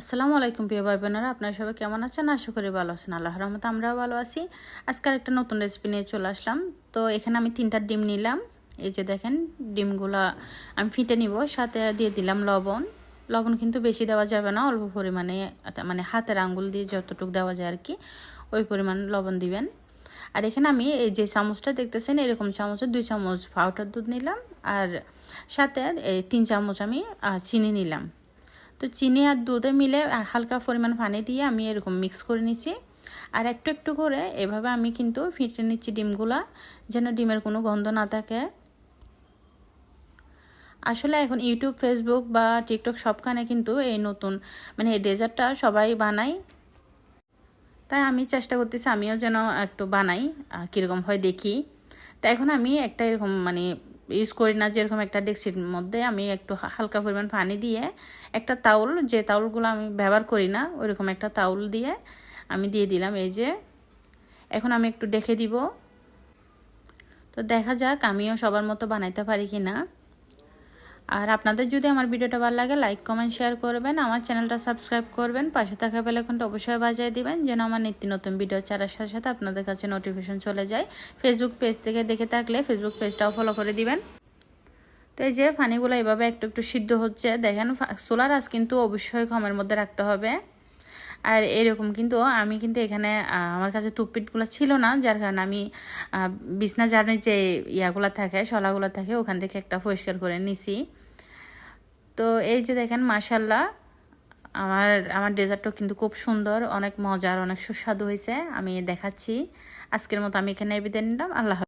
আসসালামু আলাইকুম প্রিয় ভাই বোনেরা আপনারা সবাই কেমন আছেন? আশা করি ভালো আছেন। আল্লাহ রহমত আমরাও ভালো আছি। আজকে একটা নতুন রেসিপি নিয়ে চলে আসলাম। তো এখানে আমি তিনটা ডিম নিলাম। এই যে দেখেন, ডিমগুলা আমি ফিটে নিব, সাথে দিয়ে দিলাম লবণ। লবণ কিন্তু বেশি দেওয়া যাবে না, অল্প পরিমাণে মানে হাতের আঙ্গুল দিয়ে যতটুকু দেওয়া যায় আর কি ওই পরিমাণ লবণ দিবেন। আর এখানে আমি এই যে চামচটা দেখতেছেন, এরকম চামচের দুই চামচ পাউডার দুধ নিলাম। আর সাথে এই তিন চামচ আমি চিনি নিলাম। তো চিনি আর দুধে মিলে হালকা পরিমাণ পানি দিয়ে আমি এরকম মিক্স করে নিচ্ছি আর একটু একটু করে এভাবে আমি কিন্তু ফিটে নিচ্ছি ডিমগুলা, যেন ডিমের কোনো গন্ধ না থাকে। আসলে এখন ইউটিউব ফেসবুক বা টিকটক সবখানে কিন্তু এই নতুন মানে এই ডেজার্টটা সবাই বানায়। তাই আমি চেষ্টা করতেছি আমিও যেন একটু বানাই কীরকম হয় দেখি। তা এখন আমি একটা এরকম মানে ইউজ করি না, যেরকম একটা ডেক্সির মধ্যে আমি একটু হালকা পরিমাণ পানি দিয়ে একটা তাউল, যে তাউলগুলো আমি ব্যবহার করি না, ওইরকম একটা তাউল দিয়ে আমি দিয়ে দিলাম এই যে। এখন আমি একটু ডেকে দিব। তো দেখা যাক আমিও সবার মতো বানাইতে পারি কি না আর আপনাদের যদি আমার ভিডিওটা ভালো লাগে লাইক কমেন্ট শেয়ার করবেন। আমার চ্যানেলটা সাবস্ক্রাইব করবেন। পাশে থাকা বেলাইকনটা অবশ্যই বাজায় দিবেন, যেন আমার নিত্য নতুন ভিডিও ছাড়ার সাথে সাথে আপনাদের কাছে নোটিফিকেশন চলে যায়। ফেসবুক পেজ থেকে দেখে থাকলে ফেসবুক পেজটাও ফলো করে দিবেন। তো এই যে ফানিগুলো এভাবে একটু একটু সিদ্ধ হচ্ছে। দেখেন সোলার আস কিন্তু অবশ্যই কমের মধ্যে রাখতে হবে। আর এরকম কিন্তু আমি কিন্তু এখানে আমার কাছে টুপিটগুলো ছিল না, যার কারণে আমি বিছনা জার্নির যে ইয়াগুলো থাকে, শলাগুলো থাকে, ওখান থেকে একটা পরিষ্কার করে নিছি। তো এই যে দেখেন মাসাল্লাহ আমার আমার ডেজার্টও কিন্তু খুব সুন্দর, অনেক মজার, অনেক সুস্বাদু হয়েছে, আমি দেখাচ্ছি। আজকের মতো আমি এখানে বিদায় নিলাম, আল্লাহ